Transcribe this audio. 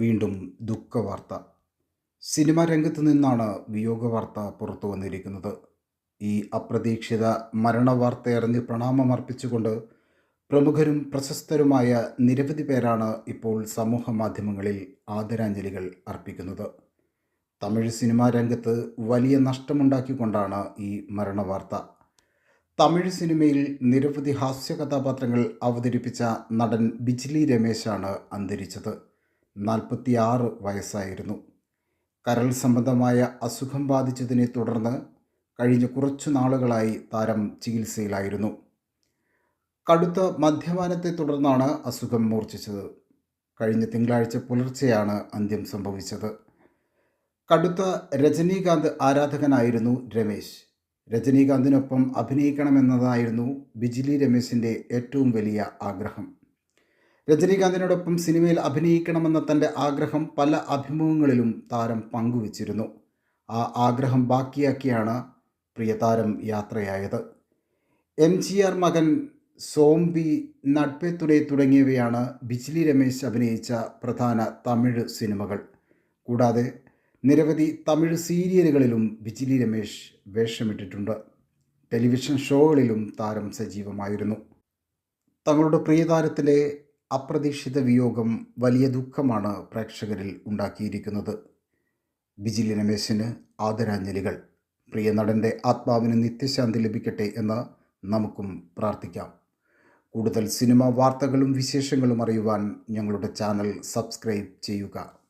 വീണ്ടും ദുഃഖവാർത്ത. സിനിമാ രംഗത്ത് നിന്നാണ് വിയോഗവാർത്ത പുറത്തു വന്നിരിക്കുന്നത്. ഈ അപ്രതീക്ഷിത മരണവാർത്തയറിഞ്ഞ് പ്രണാമമർപ്പിച്ചുകൊണ്ട് പ്രമുഖരും പ്രശസ്തരുമായ നിരവധി പേരാണ് ഇപ്പോൾ സമൂഹ മാധ്യമങ്ങളിൽ ആദരാഞ്ജലികൾ അർപ്പിക്കുന്നത്. തമിഴ് സിനിമാ രംഗത്ത് വലിയ നഷ്ടമുണ്ടാക്കിക്കൊണ്ടാണ് ഈ മരണവാർത്ത. തമിഴ് സിനിമയിൽ നിരവധി ഹാസ്യ കഥാപാത്രങ്ങൾ അവതരിപ്പിച്ച നടൻ ബിജ്ലി രമേശാണ് അന്തരിച്ചത്. നാൽപ്പത്തിയാറ് വയസ്സായിരുന്നു. കരൾ സംബന്ധമായ അസുഖം ബാധിച്ചതിനെ തുടർന്ന് കഴിഞ്ഞ കുറച്ചു നാളുകളായി താരം ചികിത്സയിലായിരുന്നു. കടുത്ത മദ്യപാനത്തെ തുടർന്നാണ് അസുഖം മൂർച്ഛിച്ചത്. കഴിഞ്ഞ തിങ്കളാഴ്ച പുലർച്ചെയാണ് അന്ത്യം സംഭവിച്ചത്. കടുത്ത രജനീകാന്ത് ആരാധകനായിരുന്നു രമേശ്. രജനീകാന്തിനൊപ്പം അഭിനയിക്കണമെന്നതായിരുന്നു ബിജിലി രമേശിന്റെ ഏറ്റവും വലിയ ആഗ്രഹം. രജനീകാന്തിനോടൊപ്പം സിനിമയിൽ അഭിനയിക്കണമെന്ന തന്റെ ആഗ്രഹം പല അഭിമുഖങ്ങളിലും താരം പങ്കുവച്ചിരുന്നു. ആ ആഗ്രഹം ബാക്കിയാക്കിയാണ് പ്രിയതാരം യാത്രയായത്. എം ജി ആർ മകൻ സോംബി നട്പെത്തുടെ തുടങ്ങിയവയാണ് ബിജ്ലി രമേശ് അഭിനയിച്ച പ്രധാന തമിഴ് സിനിമകൾ. കൂടാതെ നിരവധി തമിഴ് സീരിയലുകളിലും ബിജ്ലി രമേശ് വേഷമിട്ടിട്ടുണ്ട്. ടെലിവിഷൻ ഷോകളിലും താരം സജീവമായിരുന്നു. തങ്ങളുടെ പ്രിയതാരത്തിലെ അപ്രതീക്ഷിത വിയോഗം വലിയ ദുഃഖമാണ് പ്രേക്ഷകരിൽ ഉണ്ടാക്കിയിരിക്കുന്നത്. ബിജിലി രമേശിന് ആദരാഞ്ജലികൾ. പ്രിയ നടന്റെ ആത്മാവിന് നിത്യശാന്തി ലഭിക്കട്ടെ എന്ന് നമുക്കും പ്രാർത്ഥിക്കാം. കൂടുതൽ സിനിമ വാർത്തകളും വിശേഷങ്ങളും അറിയുവാൻ ഞങ്ങളുടെ ചാനൽ സബ്സ്ക്രൈബ് ചെയ്യുക.